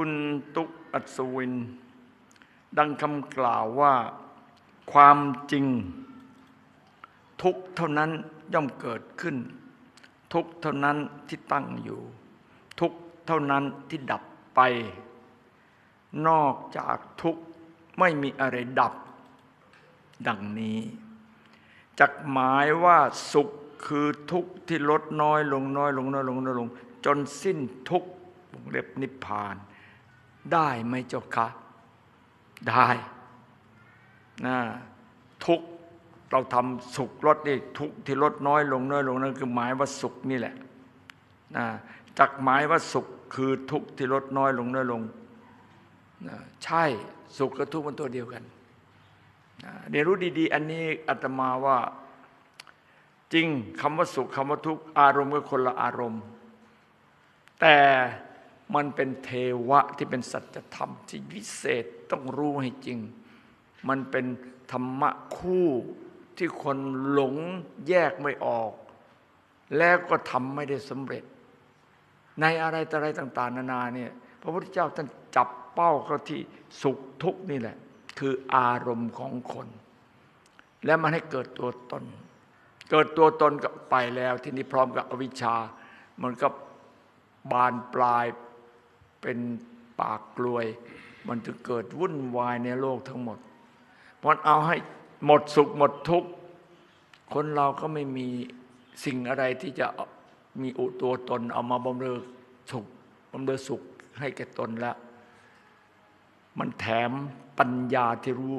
คุณตุกอัศวิน ดังคำกล่าวว่า ความจริง ทุกเท่านั้นย่อมเกิดขึ้น ทุกเท่านั้นที่ตั้งอยู่ ทุกเท่านั้นที่ดับไป นอกจากทุกไม่มีอะไรดับ ดังนี้จักหมายว่าสุขคือทุกข์ที่ลดน้อยลงน้อยลงน้อยลงน้อยลง จนสิ้นทุกข์วงเล็บนิพพาน ได้ไหมเจ้าคะ ได้นะทุกเราทำสุขลดนี่ทุกที่ลดน้อยลงน้อยลงนั่นคือหมายว่าสุขนี่แหละนะจักหมายว่าสุขคือทุกที่ลดน้อยลงน้อยลงนะใช่สุขกับทุกข์มันตัวเดียวกันนะเรียนรู้ดี ๆ อันนี้อาตมาว่า จริงคำว่าสุขคำว่าทุกข์อารมณ์ก็คนละอารมณ์ แต่ มันเป็นเทวะที่เป็นสัจธรรมที่วิเศษต้องรู้ให้จริง มันเป็นธรรมะคู่ที่คนหลงแยกไม่ออก แล้วก็ทำไม่ได้สำเร็จ ในอะไรต่ออะไรต่าง ๆ นานาเนี่ยพระพุทธเจ้าท่านจับเป้าเข้าที่สุขทุกข์นี่แหละ คืออารมณ์ของคน และมันให้เกิดตัวตน เกิดตัวตนก็ไปแล้ว ที่นี้พร้อมกับอวิชชา มันก็บานปลาย เป็นปากกลวย มันจะเกิดวุ่นวายในโลกทั้งหมดเพราะเอาให้หมดสุขหมดทุกข์คนเราก็ไม่มีสิ่งอะไรที่จะมีอุตัวตนเอามาบำเรอสุขบำเรอสุขให้แก่ตนแล้วมันแถมปัญญาที่รู้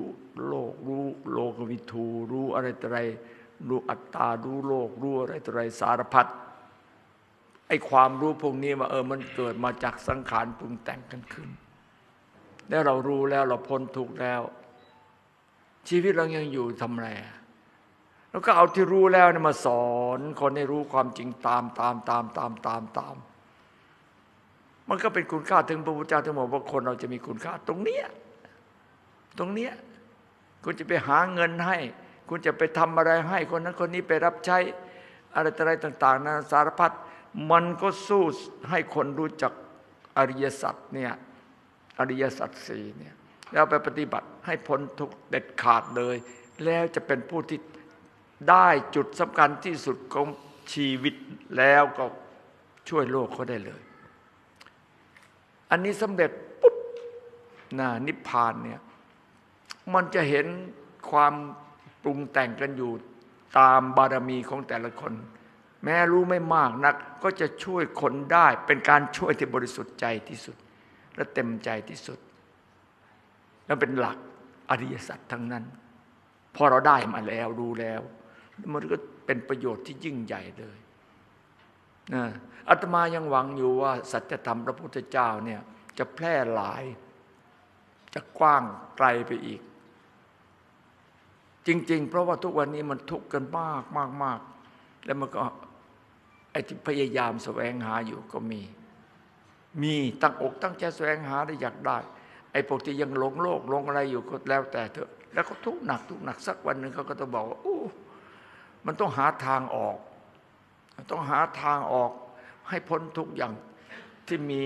โลกรู้โลกวิทูรู้อะไรต่ออะไรรู้อัตตารู้โลกรู้อะไรต่ออะไรสารพัด ไอ้ความรู้พวกนี้มาเออมันเกิดมาจากสังขารปรุงแต่งกันขึ้น แล้วเรารู้แล้วเราพ้นทุกข์แล้ว ชีวิตเรายังอยู่ทำไรแล้วก็เอาที่รู้แล้วเนี่ยมาสอนคนให้รู้ความจริงตามตามตามตามตามตาม มันก็เป็นคุณค่าถึงพระพุทธเจ้าถึงบอกว่าคนเราจะมีคุณค่าตรงเนี้ยตรงเนี้ยคุณจะไปหาเงินให้ คุณจะไปทำอะไรให้คนนั้นคนนี้ไปรับใช้อะไรอะไรต่าง ๆนะสารพัด มันก็สู้ให้คนรู้จักอริยสัจเนี่ยอริยสัจสี่เนี่ยแล้วไปปฏิบัติให้พ้นทุกเด็ดขาดเลย แล้วจะเป็นผู้ที่ได้จุดสำคัญที่สุดของชีวิตแล้วก็ช่วยโลกเขาได้เลย อันนี้สำเร็จปุ๊บนะนิพพานเนี่ยมันจะเห็นความปรุงแต่งกันอยู่ตามบารมีของแต่ละคน แม้รู้ไม่มากนัก ก็จะช่วยคนได้ เป็นการช่วยที่บริสุทธิ์ใจที่สุด และเต็มใจที่สุด แล้วเป็นหลักอริยสัจทั้งนั้น พอเราได้มาแล้วรู้แล้ว มันก็เป็นประโยชน์ที่ยิ่งใหญ่เลยนะอาตมายังหวังอยู่ว่า สัจธรรมพระพุทธเจ้าเนี่ยจะแพร่หลาย จะกว้างไกลไปอีก จริง ๆ เพราะว่าทุกวันนี้มันทุกข์กันมากมากมากแล้วมันก็ อ้ที่พยายามแสวงหาอยู่ก็มี มีตั้งอกตั้งใจแสวงหาได้อยากได้ ไอ้พวกที่ยังหลงโลกหลงอะไรอยู่ก็แล้วแต่เถอะ แล้วก็ทุกหนักทุกหนักสักวันหนึ่งเขาก็ต้องบอกว่าโอ้มันต้องหาทางออก ต้องหาทางออกให้พ้นทุกอย่างที่มี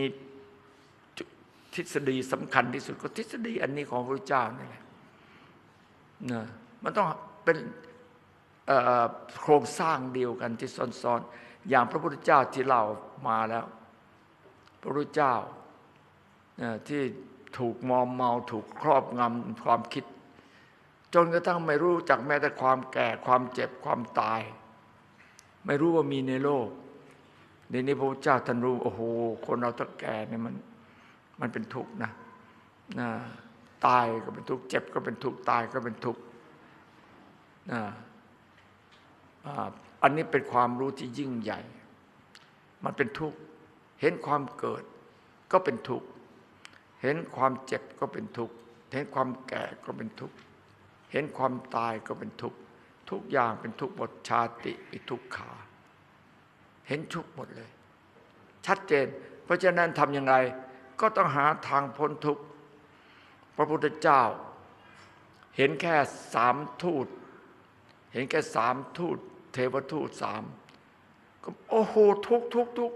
ทฤษฎีสำคัญที่สุดก็ทฤษฎีอันนี้ของพระเจ้านี่แหละนะมันต้องเป็นโครงสร้างเดียวกันที่ซ้อน อย่างพระพุทธเจ้าที่เรามาแล้ว พระพุทธเจ้าที่ถูกมอมเมาถูกครอบงำความคิด จนกระทั่งไม่รู้จักแม้แต่ความแก่ความเจ็บความตาย ไม่รู้ว่ามีในโลกในนี้พระพุทธเจ้าท่านรู้โอ้โหคนเราถ้าแก่เนี่ยมันมันเป็นทุกข์นะนะตายก็เป็นทุกข์เจ็บก็เป็นทุกข์ตายก็เป็นทุกข์นะ อันนี้เป็นความรู้ที่ยิ่งใหญ่ มันเป็นทุกข์ เห็นความเกิดก็เป็นทุกข์ เห็นความเจ็บก็เป็นทุกข์ เห็นความแก่ก็เป็นทุกข์ เห็นความตายก็เป็นทุกข์ ทุกอย่างเป็นทุกข์หมดชาติอิทุกขา เห็นทุกข์หมดเลย ชัดเจน เพราะฉะนั้นทำอย่างไร ก็ต้องหาทางพ้นทุกข์ พระพุทธเจ้า เห็นแค่สามทูต เห็นแค่สามทูต เทวทูตสามก็โอ้โหทุกทุกทุก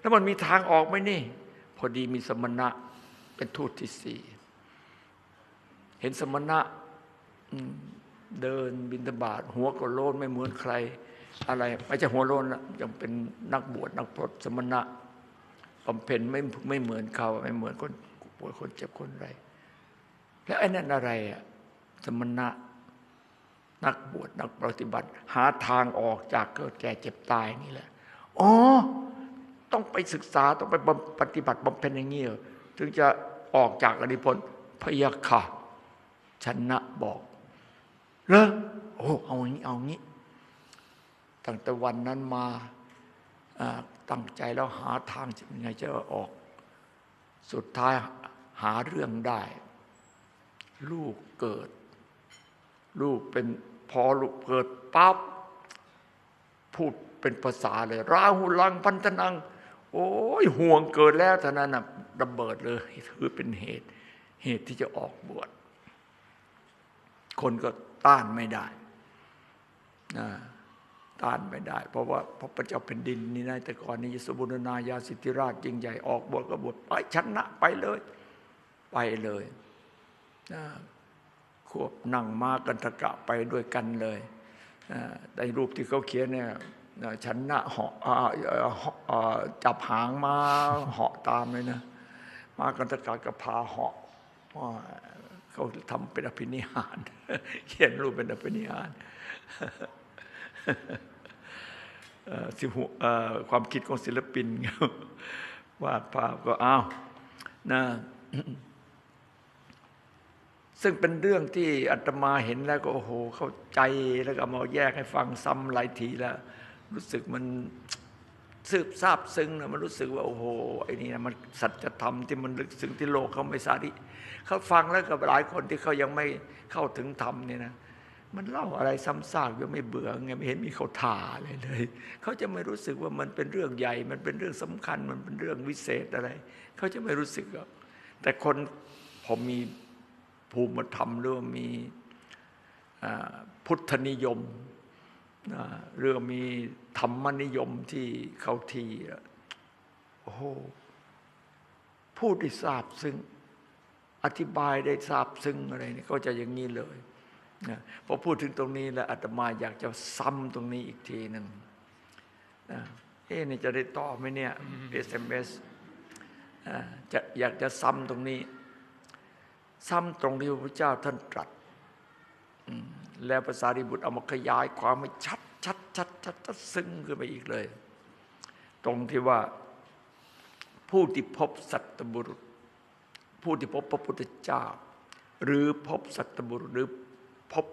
แล้วมันมีทางออกไหมนี่ พอดีมีสมณะเป็นทูตที่สี่เห็นสมณะเดินบินทบาทหัวก็โลนไม่เหมือนใคร อะไร ไม่ใช่หัวโลนละยังเป็นนักบวชนักปรดสมณะบำเพ็ญไม่ไม่เหมือนเขาไม่เหมือนคนป่วยคนเจ็บคนไร แล้วไอ้นั่นอะไรอะสมณะ นักบวชนักปฏิบัติ หาทางออกจากเกิดแก่เจ็บตายนี่แหละอ๋อต้องไปศึกษาต้องไปปฏิบัติบำเพ็ญอย่างนี้เหรอถึงจะออกจากอนิพนธ์พยาค่ะชนะบอกเหรอโอ้เอางี้เอางี้ ตั้งแต่วันนั้นมาอ่าตั้งใจแล้วหาทางจะยังไงจะออก สุดท้ายหาเรื่องได้ ลูกเกิด ลูกเป็นพอลูกเกิดปั๊บพูดเป็นภาษาเลย ราหุลังพันธนัง โอ้ยห่วงเกิดแล้วท่านั้นนะระเบิดเลยถือเป็นเหตุ เหตุที่จะออกบวชคนก็ต้านไม่ได้นะต้านไม่ได้ เพราะว่าพระเจ้าแผ่นดินนี่นะแต่ก่อนนี้สมบุรณาญาสิทธิราชยิ่งใหญ่ออกบวชก็บวชไปชนะไปเลย ไปเลยนะ ควบนั่งม้ากันตะกะไปด้วยกันเลยในรูปที่เขาเขียนเนี่ยนะชนะเหาะอ่าเหาะจับหางมาเหาะตามเลยนะมากันตะกะก็พาเหาะเขาทำเป็นอภินิหาร เขียนรูปเป็นอภินิหารสิหความคิดของศิลปินวาดภาพก็อ้าวนะ ซึ่งเป็นเรื่องที่อาตมาเห็นแล้วก็โอ้โห เข้าใจแล้วก็มาแยกให้ฟังซ้ำหลายทีแล้ว รู้สึกมันสืบทราบซึ้งนะมันรู้สึกว่าโอ้โหไอ้นี่นะมันสัจธรรมที่มันลึกซึ้งที่โลกเขาไม่สาธิเขาฟังแล้วกับหลายคนที่เขายังไม่เข้าถึงธรรมเนี่ยนะมันเล่าอะไรซ้ำซากยังไม่เบื่อไงไม่เห็นมีเขาท่าอะไรเลย เขาจะไม่รู้สึกว่ามันเป็นเรื่องใหญ่ มันเป็นเรื่องสำคัญ มันเป็นเรื่องวิเศษอะไร เขาจะไม่รู้สึกหรอกแต่คนพอมี ภูมิธรรมหรือว่ามีอ่าพุทธนิยมนะเรื่องมีธรรมนิยมที่เขาทีอะโอ้โหพูดได้ทราบซึ้งอธิบายได้ทราบซึ้งอะไรนี่เขาจะอย่างนี้เลยนะพอพูดถึงตรงนี้แล้วอาตมาอยากจะซ้ำตรงนี้อีกทีหนึ่งนะเอ๊ะนี่จะได้ต่อไหมเนี่ย SMS อ่าจะอยากจะซ้ำตรงนี้ ซ้ำตรงที่พระพุทธเจ้าท่านตรัสแล้วภาษาริบุตรเอามาขยายความให้ชัดชัดชัดชัดชัดซึ้งขึ้นไปอีกเลย ตรงที่ว่าผู้ที่พบสัตบุรุษ ผู้ที่พบพระพุทธเจ้า หรือพบสัตบุรุษหรือพบ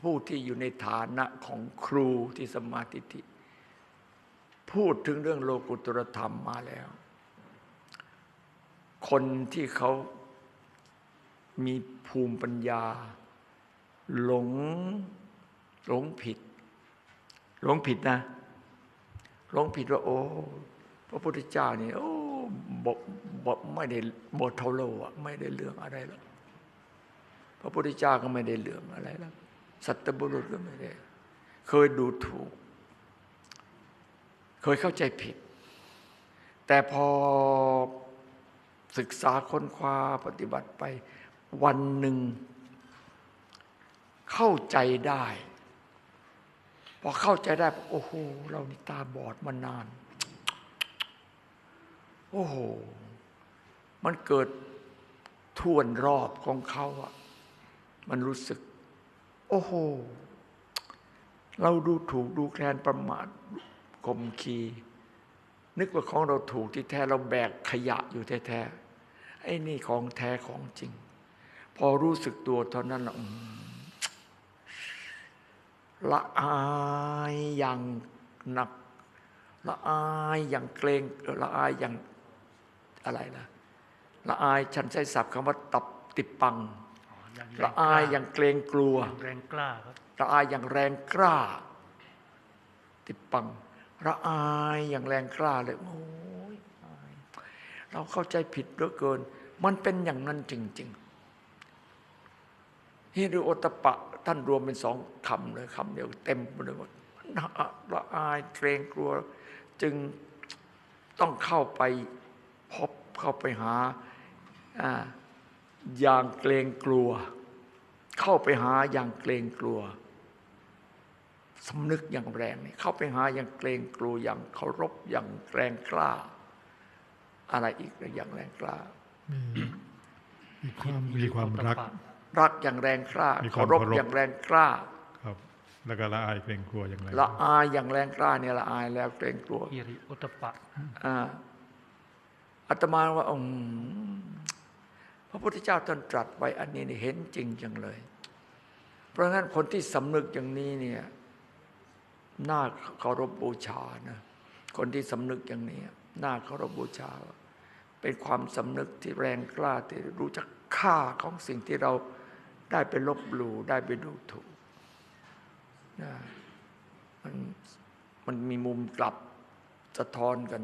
ผู้ที่อยู่ในฐานะของครูที่สมาธิิพูดถึงเรื่องโลกุตรธรรมมาแล้ว คนที่เขา มีภูมิปัญญา หลงหลงผิด หลงผิดนะ หลงผิดว่า โอ้พระพุทธเจ้านี่โอ้บอกบอกไม่ได้บทเทาโลอะไม่ได้เรื่องอะไรแล้วพระพุทธเจ้าก็ไม่ได้เรื่องอะไรแล้วสัตบุรุษก็ไม่ได้ เคยดูถูก เคยเข้าใจผิด แต่พอศึกษาค้นคว้าปฏิบัติไป วันหนึ่ง เข้าใจได้ พอเข้าใจได้บอกโอ้โหเรานี่ตาบอดมานาน โอ้โห มันเกิดทวนรอบของเขาอะมันรู้สึก โอ้โห เราดูถูกดูแคลนประมาทข่มขีนึกว่าของเราถูกที่แท้เราแบกขยะอยู่แท้ๆไอ้นี่ของแท้ของจริง พอรู้สึกตัวเท่านั้นน่ะอืมละอายอย่างหนัก ละอายอย่างเกรงละอายอย่างอะไรล่ะละอายฉันใช้ศัพท์คำว่าตับติดปังอ๋ออย่างแรละงกอายล้าอย่างเกรงกลัวอย่างแรงกล้าครับละอายอย่างแรงกล้า ติดปังละอายอย่างแรงกล้าเลยโอ้ยอายเราเข้าใจผิดเหลือเกิน มันเป็นอย่างนั้นจริง ๆ ฮิริโอตปะ ท่านรวมเป็นสองคำเลยคำเดียวเต็มไปเลยว่าละอายเกรงกลัว จึงต้องเข้าไปพบเข้าไปหาอย่างเกรงกลัว เข้าไปหาอย่างเกรงกลัวสำนึกอย่างแรงนี่เข้าไปหาอย่างเกรงกลัวอย่างเคารพอย่างแรงกล้า อะไรอีกอย่างแรงกล้ามีความมีความรัก รักอย่างแรงกล้ามีคเควารพามเคารพอย่างแรงกล้าครับแล้วก็ละอายเกรงกลัวอย่างไรละอายอย่างแรงกล้าเนี่ยละอายแล้วเกรงกลัวฮิริโอตตปะอ่าอาตมาว่าอืมพระพุทธเจ้าท่านตรัสไว้อันนี้นี่เห็นจริงจังเลย เพราะงั้นคนที่สำนึกอย่างนี้เนี่ยน่าเคารพบูชานะคนที่สำนึกอย่างนี้น่าเคารพบูชา เป็นความสำนึกที่แรงกล้าที่รู้จักค่าของสิ่งที่เรา ได้ไปลบหลู่ได้ไปดูถูกนะมันมันมีมุมกลับสะท้อนกัน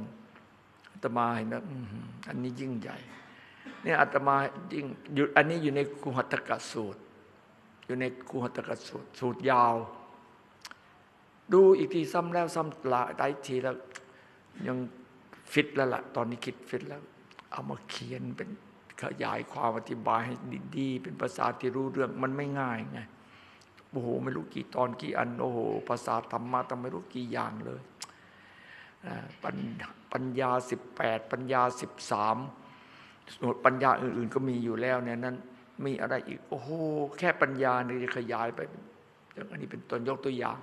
อาตมาเห็นนะอันนี้ยิ่งใหญ่เนี่ยอาตมายิ่งอยู่อันนี้อยู่ในกุหัตถกสูตร อยู่ในกุหัตถกสูตร สูตรยาว ดูอีกทีซ้ำแล้วซ้ำหลายทีแล้ว ยังฟิตแล้วล่ะ ตอนนี้คิดฟิตแล้ว เอามาเขียนเป็น ขยายความอธิบายให้ดีๆเป็นภาษาที่รู้เรื่องมันไม่ง่ายไงโอ้โหไม่รู้กี่ตอนกี่อันโอ้โหภาษาธรรมะต้องไม่รู้กี่อย่างเลยอ่าปัญปัญญาสิบแปดปัญญาสิบสามส่วนปัญญาอื่น ๆ ก็มีอยู่แล้วเนี่ยนั้นมีอะไรอีก โอ้โหแค่ปัญญาเนี่จะขยายไปอย่างอันนี้เป็นต้นยกตัวอย่าง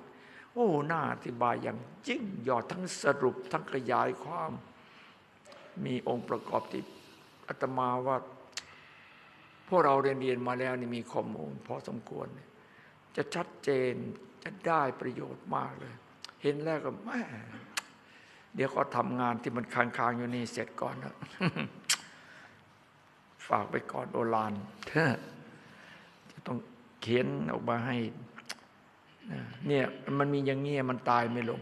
โอ้หน่าอธิบายอย่างยิ่งยอดทั้งสรุปทั้งขยายความ มีองค์ประกอบที่ อาตมาว่าพวกเราเรียนเรียนมาแล้วนี่มีข้อมูล พอสมควรเนี่ยจะชัดเจนจะได้ประโยชน์มากเลย เห็นแล้วก็แม่เดี๋ยวก็ทำงานที่มันค้างๆอยู่นี่เสร็จก่อนนะฝากไปก่อนโอลานจะต้องเขียนออกมาให้เนี่ยมันมีอย่างเงี้ยมันตายไม่ลง